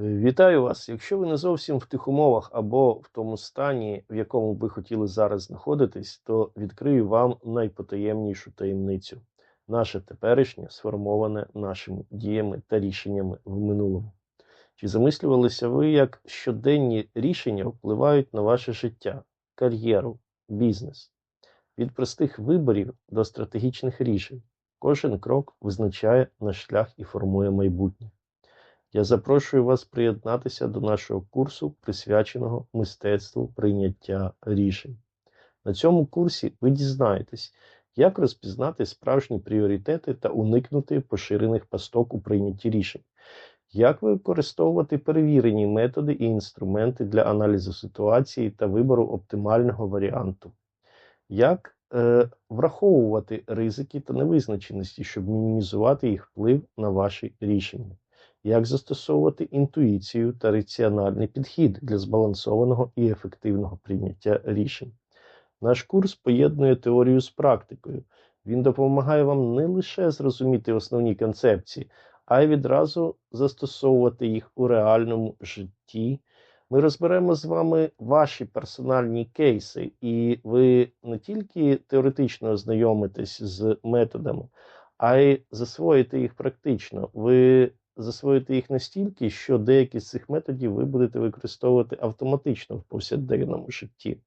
Вітаю вас! Якщо ви не зовсім в тих умовах або в тому стані, в якому ви хотіли зараз знаходитись, то відкрию вам найпотаємнішу таємницю. Наше теперішнє сформоване нашими діями та рішеннями в минулому. Чи замислювалися ви, як щоденні рішення впливають на ваше життя, кар'єру, бізнес? Від простих виборів до стратегічних рішень. Кожен крок визначає наш шлях і формує майбутнє. Я запрошую вас приєднатися до нашого курсу, присвяченого мистецтву прийняття рішень. На цьому курсі ви дізнаєтесь, як розпізнати справжні пріоритети та уникнути поширених пасток у прийнятті рішень, як використовувати перевірені методи і інструменти для аналізу ситуації та вибору оптимального варіанту, як е, враховувати ризики та невизначеності, щоб мінімізувати їх вплив на ваші рішення як застосовувати інтуїцію та раціональний підхід для збалансованого і ефективного прийняття рішень. Наш курс поєднує теорію з практикою. Він допомагає вам не лише зрозуміти основні концепції, а й відразу застосовувати їх у реальному житті. Ми розберемо з вами ваші персональні кейси, і ви не тільки теоретично ознайомитесь з методами, а й засвоїте їх практично. Ви засвоїти їх настільки, що деякі з цих методів ви будете використовувати автоматично в повсякденному житті.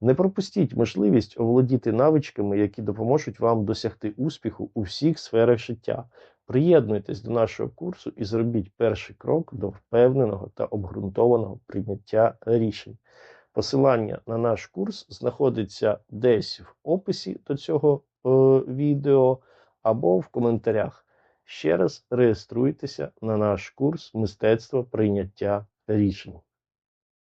Не пропустіть можливість оволодіти навичками, які допоможуть вам досягти успіху у всіх сферах життя. Приєднуйтесь до нашого курсу і зробіть перший крок до впевненого та обґрунтованого прийняття рішень. Посилання на наш курс знаходиться десь в описі до цього е, відео або в коментарях. Ще раз реєструйтеся на наш курс мистецтво прийняття рішень.